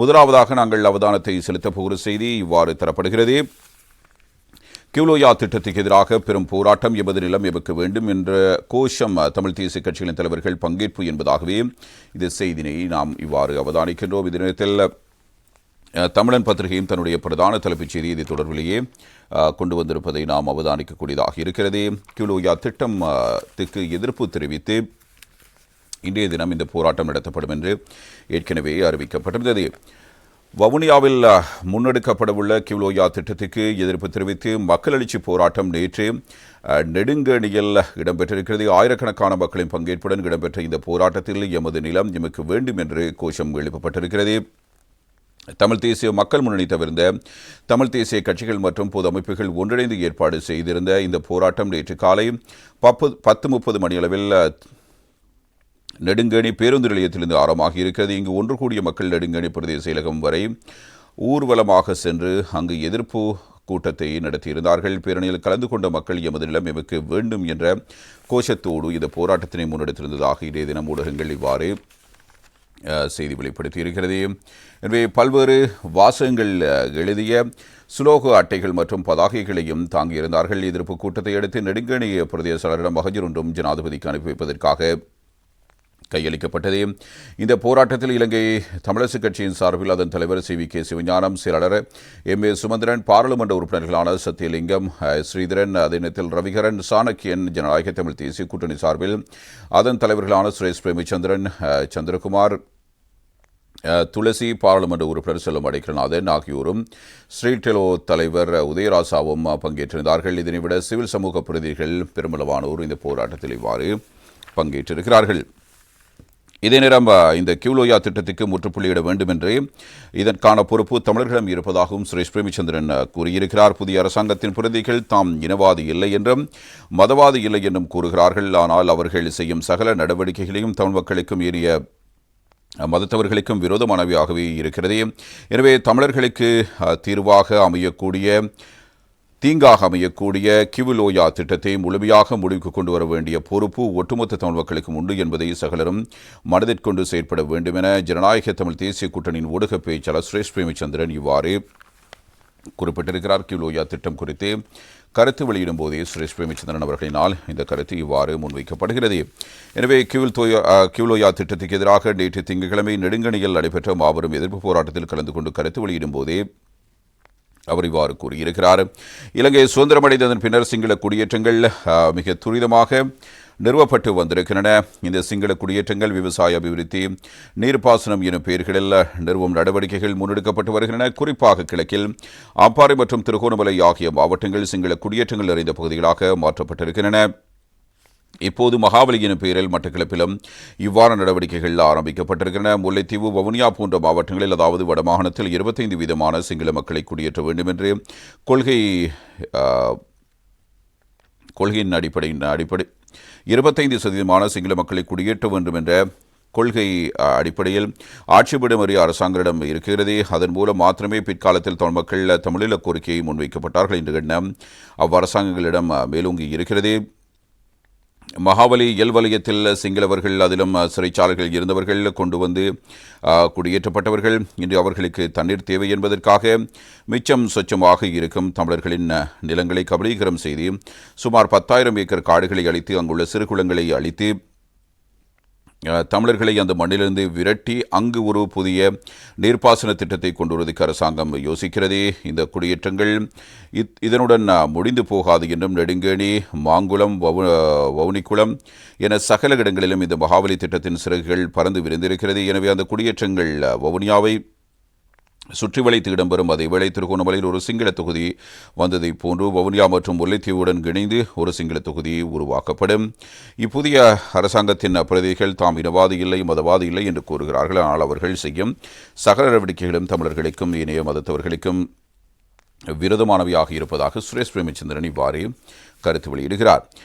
முதலாவதாக நாங்கள் அவதானத்தை செலுத்தப் போகிற செய்தி இவ்வாறு தரப்படுகிறது. கியூலோயா திட்டத்துக்கு எதிராக பெரும் போராட்டம் எமது நிலம் எமக்கு வேண்டும் என்ற கோஷம் தமிழ் தேசிய கட்சிகளின் தலைவர்கள் பங்கேற்பு என்பதாகவே இது செய்தினை நாம் இவ்வாறு அவதானிக்கின்றோம். இந்த நேரத்தில் தமிழன் பத்திரிகையும் தன்னுடைய பிரதான தலைப்புச் செய்தி இது தொடர்பிலேயே கொண்டு வந்திருப்பதை நாம் அவதானிக்கக்கூடியதாக இருக்கிறது. கியூலோயா திட்டம் திக்கு எதிர்ப்பு தெரிவித்து இன்றைய தினம் இந்த போராட்டம் நடத்தப்படும் என்று ஏற்கனவே அறிவிக்கப்பட்டிருந்தது. வவுனியாவில் முன்னெடுக்கப்படவுள்ள கிவ்லோயா திட்டத்துக்கு எதிர்ப்பு தெரிவித்து மக்கள் எழுச்சி போராட்டம் நேற்று நெடுங்கணியில் இடம்பெற்றிருக்கிறது. ஆயிரக்கணக்கான மக்களின் பங்கேற்புடன் இடம்பெற்ற இந்த போராட்டத்தில் எமது நிலம் எமக்கு வேண்டும் என்று கோஷம் எழுப்பப்பட்டிருக்கிறது. தமிழ் தேசிய மக்கள் முன்னணி தவிர்ந்த தமிழ் தேசிய கட்சிகள் மற்றும் பொது அமைப்புகள் ஒன்றிணைந்து ஏற்பாடு செய்திருந்த இந்த போராட்டம் நேற்று காலை பப்பு பத்து முப்பது மணியளவில் நெடுங்கணி பேருந்து நிலையத்திலிருந்து ஆரமாக இருக்கிறது. இங்கு ஒன்று கூடிய மக்கள் நெடுங்கணி பிரதேச செயலகம் வரை ஊர்வலமாக சென்று அங்கு எதிர்ப்பு கூட்டத்தை நடத்தியிருந்தார்கள். பேரணியில் கலந்து கொண்ட மக்கள் எமது நிலம் எமக்கு வேண்டும் என்ற கோஷத்தோடு இந்த போராட்டத்தினை முன்னெடுத்திருந்ததாக இன்றைய தினம் ஊடகங்கள் இவ்வாறு செய்தி வெளிப்படுத்தியிருக்கிறது. எனவே பல்வேறு வாசகங்கள் எழுதிய சுலோக அட்டைகள் மற்றும் பதாகைகளையும் தாங்கியிருந்தார்கள். எதிர்ப்பு கூட்டத்தை அடுத்து நெடுங்கணி பிரதேச செயலரிடம் மகஜர் ஒன்றும் ஜனாதிபதிக்கு அனுப்பி வைப்பதற்காக கையளிக்கப்பட்டது. இந்த போராட்டத்தில் இலங்கை தமிழரசுக் கட்சியின் சார்பில் அதன் தலைவர் சி வி கே சிவஞானம் செயலாளர் எம் ஏ சுமந்திரன் பாராளுமன்ற உறுப்பினர்களான சத்யலிங்கம் ஸ்ரீதரன் அதே நேரத்தில் ரவிகரன் சாணக்கியன் ஜனநாயக தமிழ் தேசிய கூட்டணி சார்பில் அதன் தலைவர்களான சுரேஷ் பிரேமிச்சந்திரன் சந்திரகுமார் துளசி பாராளுமன்ற உறுப்பினர் செல்லும் அடைக்கலநாதன் ஆகியோரும் ஸ்ரீடெலோ தலைவர் உதயராசாவும் பங்கேற்றிருந்தார்கள். இதனை விட சிவில் சமூக பிரதிநிதிகள் பெருமளவானோர் இந்த போராட்டத்தில் இவ்வாறு பங்கேற்றிருக்கிறார்கள். இதே நேரம் இந்த கியூலோயா திட்டத்துக்கு முற்றுப்புள்ளியிட வேண்டும் என்று இதற்கான பொறுப்பு தமிழர்களிடம் இருப்பதாகவும் சுரேஷ் பிரேமிச்சந்திரன் கூறியிருக்கிறார். புதிய அரசாங்கத்தின் பிரதிகள் தாம் இனவாதி இல்லை என்றும் மதவாதி இல்லை என்றும் கூறுகிறார்கள். ஆனால் அவர்கள் செய்யும் சகல நடவடிக்கைகளையும் தமிழ் மக்களுக்கும் ஏறிய மதத்தவர்களுக்கும் விரோதமானவையாகவே இருக்கிறது. எனவே தமிழர்களுக்கு தீர்வாக அமையக்கூடிய தீங்காக அமையக்கூடிய கிவிலோயா திட்டத்தை முழுமையாக முடிவுக்கு கொண்டு வர வேண்டிய பொறுப்பு ஒட்டுமொத்த தமிழ் மக்களுக்கும் உண்டு என்பதை சகலரும் மனதிற்கொண்டு செயற்பட வேண்டும் என ஜனநாயக தமிழ் தேசிய கூட்டணியின் ஊடக பேச்சாளர் சுரேஷ் பிரேமச்சந்திரன் இவ்வாறு குறிப்பிட்டிருக்கிறார். கியூலோயா திட்டம் குறித்து கருத்து வெளியிடும் போதே சுரேஷ் பிரேமச்சந்திரன் அவர்களினால் இந்த கருத்து இவ்வாறு முன்வைக்கப்படுகிறது. எனவே கிவில் தோயா அஹ், கியூலோயா திட்டத்துக்கு எதிராக நேற்று திங்கட்கிழமை நெடுங்கணியில் நடைபெற்ற மாபெரும் எதிர்ப்பு போராட்டத்தில் கலந்து கொண்டு கருத்து வெளியிடும் போதே அவர் இவ்வாறு கூறியிருக்கிறார். இலங்கை சுதந்திரமடைந்ததன் பின்னர் சிங்கள குடியேற்றங்கள் மிக துரிதமாக நிறுவப்பட்டு வந்திருக்கின்றன. இந்த சிங்கள குடியேற்றங்கள் விவசாய அபிவிருத்தி நீர்ப்பாசனம் எனும் பெயர்களில் நிறுவும் நடவடிக்கைகள் முன்னெடுக்கப்பட்டு வருகின்றன. குறிப்பாக கிழக்கில் அம்பாறை மற்றும் திருகோணமலை ஆகிய மாவட்டங்கள் சிங்கள குடியேற்றங்கள் நிறைந்த பகுதிகளாக மாற்றப்பட்டிருக்கின்றன. இப்போது மகாபலி எனும் பெயரில் மட்டக்களப்பிலும் இவ்வாறு நடவடிக்கைகள் ஆரம்பிக்கப்பட்டிருக்கின்றன. முல்லைத்தீவு வவுனியா போன்ற மாவட்டங்களில் அதாவது வடமாகாணத்தில் இருபத்தைந்து வீதமான சிங்கள மக்களை குடியேற்ற வேண்டும் என்று கொள்கை கொள்கையின் அடிப்படையின் அடிப்படை இருபத்தைந்து சதவீதமான சிங்கள மக்களை குடியேற்ற வேண்டும் என்ற கொள்கை அடிப்படையில் ஆட்சிபடுமறி அரசாங்கரிடம் இருக்கிறது. அதன் மூலம் மாத்திரமே பிற்காலத்தில் தமிழ் மக்கள் தமிழில கோரிக்கையை முன்வைக்கப்பட்டார்கள் என்ற எண்ணம் அவ்வரசாங்கங்களிடம் மேலோங்கி இருக்கிறது. மகாபலி இயல் வலயத்தில் சிங்களவர்கள் அதிலும் சிறைச்சாலைகள் இருந்தவர்கள் கொண்டு வந்து குடியேற்றப்பட்டவர்கள். இன்று அவர்களுக்கு தண்ணீர் தேவை என்பதற்காக மிச்சம் சொச்சமாக இருக்கும் தமிழர்களின் நிலங்களை கபலீகரம் செய்து சுமார் பத்தாயிரம் ஏக்கர் காடுகளை அழித்து அங்குள்ள சிறுகுளங்களை அழித்து தமிழர்களை அந்த மண்ணிலிருந்து விரட்டி அங்கு ஒரு புதிய நீர்ப்பாசன திட்டத்தை கொண்டு வருவதற்கு அரசாங்கம் யோசிக்கிறது. இந்த குடியேற்றங்கள் இத்- இதனுடன் முடிந்து போகாது என்றும் நெடுங்கேணி மாங்குளம் வவு வவுனிக்குளம் என சகல இடங்களிலும் இந்த மகாபலி திட்டத்தின் சிறகுகள் பறந்து விரிந்திருக்கிறது. எனவே அந்த குடியேற்றங்கள் வவுனியாவை சுற்றி வளைத்து இடம்பெறும் அதேவேளை திருகோணமலையில் ஒரு சிங்கள தொகுதி வந்ததை போன்று வவுனியா மற்றும் முல்லைத்தீவுடன் இணைந்து ஒரு சிங்கள தொகுதி உருவாக்கப்படும். இப்புதிய அரசாங்கத்தின் பிரதிகள் தாம் இனவாதி இல்லை மதவாதி இல்லை என்று கூறுகிறார்கள். ஆனால் அவர்கள் செய்யும் சகல நடவடிக்கைகளும் தமிழர்களுக்கும் இணைய மதத்தவர்களுக்கும் விரதமானவையாக இருப்பதாக சுரேஷ் பிரேமச்சந்திரன் இவ்வாறு கருத்து வெளியிடுகிறார்.